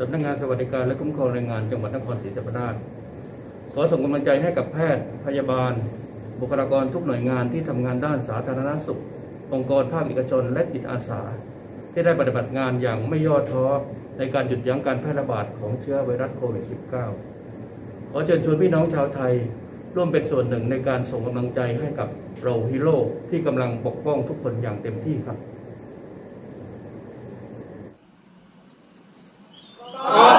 สำนักงานสวัสดิการและคุ้มครองแรงงานจังหวัดนครศรีธรรมราชขอส่งกำลังใจให้กับแพทย์พยาบาล บุคลากรทุกหน่วยงานที่ทำงานด้านสาธารณสุข องค์กรภาคเอกชนและจิตอาสา ที่ได้ปฏิบัติงานอย่างไม่ย่อท้อในการหยุดยั้งการแพร่ระบาดของเชื้อไวรัสโควิด -19 ขอเชิญชวนพี่น้องชาวไทย ร่วมเป็นส่วนหนึ่งในการส่งกำลังใจให้กับเราฮีโร่ที่กำลังปกป้องทุกคนอย่างเต็มที่ครับ Father.